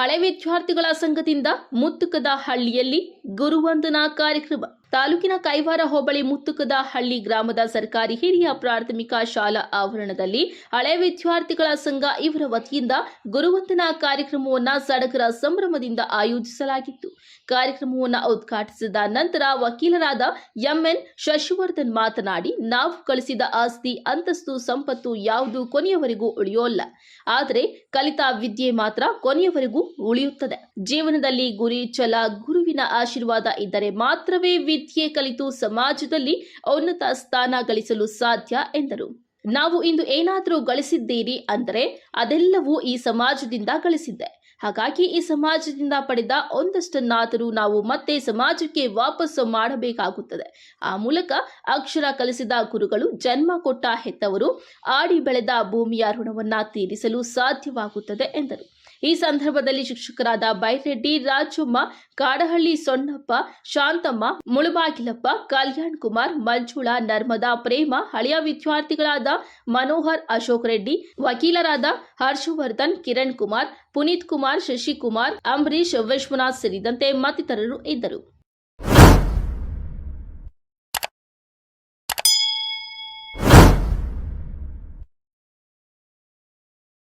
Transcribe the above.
ಹಳೆ ವಿದ್ಯಾರ್ಥಿಗಳ ಸಂಘದಿಂದ ಮುತ್ತುಕದ ಹಳ್ಳಿಯಲ್ಲಿ ಗುರುವಂದನಾ ಕಾರ್ಯಕ್ರಮ. ತಾಲೂಕಿನ ಕೈವಾರ ಹೋಬಳಿ ಮುತ್ತುಕದ ಹಳ್ಳಿ ಗ್ರಾಮದ ಸರ್ಕಾರಿ ಹಿರಿಯ ಪ್ರಾಥಮಿಕ ಶಾಲಾ ಆವರಣದಲ್ಲಿ ಹಳೆ ವಿದ್ಯಾರ್ಥಿಗಳ ಸಂಘ ಇವರ ವತಿಯಿಂದ ಗುರುವಂದನಾ ಕಾರ್ಯಕ್ರಮವನ್ನು ಸಡಗರ ಸಂಭ್ರಮದಿಂದ ಆಯೋಜಿಸಲಾಗಿತ್ತು. ಕಾರ್ಯಕ್ರಮವನ್ನು ಉದ್ಘಾಟಿಸಿದ ನಂತರ ವಕೀಲರಾದ ಎಂಎನ್ ಶಶಿವರ್ಧನ್ ಮಾತನಾಡಿ, ನಾವು ಕಳಿಸಿದ ಆಸ್ತಿ, ಅಂತಸ್ತು, ಸಂಪತ್ತು ಯಾವುದು ಕೊನೆಯವರೆಗೂ ಉಳಿಯೋಲ್ಲ. ಆದರೆ ಕಲಿತ ವಿದ್ಯೆ ಮಾತ್ರ ಕೊನೆಯವರೆಗೂ ಉಳಿಯುತ್ತದೆ. ಜೀವನದಲ್ಲಿ ಗುರಿ, ಛಲ ಗುರುವಿನ ಆಶೀರ್ವಾದ ಇದ್ದರೆ ಮಾತ್ರವೇ ವಿದ್ಯೆ ಕಲಿತು ಸಮಾಜದಲ್ಲಿ ಉನ್ನತ ಸ್ಥಾನ ಗಳಿಸಲು ಸಾಧ್ಯ ಎಂದರು. ನಾವು ಇಂದು ಏನಾದರೂ ಗಳಿಸಿದ್ದೀರಿ ಅಂದರೆ ಅದೆಲ್ಲವೂ ಈ ಸಮಾಜದಿಂದ ಗಳಿಸಿದ್ದೆ. ಹಾಗಾಗಿ ಈ ಸಮಾಜದಿಂದ ಪಡೆದ ಒಂದಷ್ಟನ್ನಾದರೂ ನಾವು ಮತ್ತೆ ಸಮಾಜಕ್ಕೆ ವಾಪಸ್ಸು ಮಾಡಬೇಕಾಗುತ್ತದೆ. ಆ ಮೂಲಕ ಅಕ್ಷರ ಕಲಿಸಿದ ಗುರುಗಳು ಜನ್ಮ ಕೊಟ್ಟ ಹೆತ್ತವರು ಆಡಿ ಬೆಳೆದ ಭೂಮಿಯ ಋಣವನ್ನು ತೀರಿಸಲು ಸಾಧ್ಯವಾಗುತ್ತದೆ ಎಂದರು. ಈ ಸಂದರ್ಭದಲ್ಲಿ ಶಿಕ್ಷಕರಾದ ಬೈರೆಡ್ಡಿ, ರಾಜಮ್ಮ, ಕಾಡಹಳ್ಳಿ ಸೊಣ್ಣಪ್ಪ ಶಾಂತಮ್ಮ, ಮುಳುಬಾಗಿಲಪ್ಪ, ಕಲ್ಯಾಣ್ ಕುಮಾರ್, ಮಂಜುಳಾ, ನರ್ಮದಾ ಪ್ರೇಮ, ಹಳೆಯ ವಿದ್ಯಾರ್ಥಿಗಳಾದ ಮನೋಹರ್, ಅಶೋಕ್ ರೆಡ್ಡಿ, ವಕೀಲರಾದ ಹರ್ಷವರ್ಧನ್, ಕಿರಣ್ ಕುಮಾರ್, ಪುನೀತ್ ಕುಮಾರ್, ಶಶಿಕುಮಾರ್ ಅಂಬರೀಶ್ ವಿಶ್ವನಾಥ್ ಸೇರಿದಂತೆ ಮತ್ತಿತರರು ಇದ್ದರು.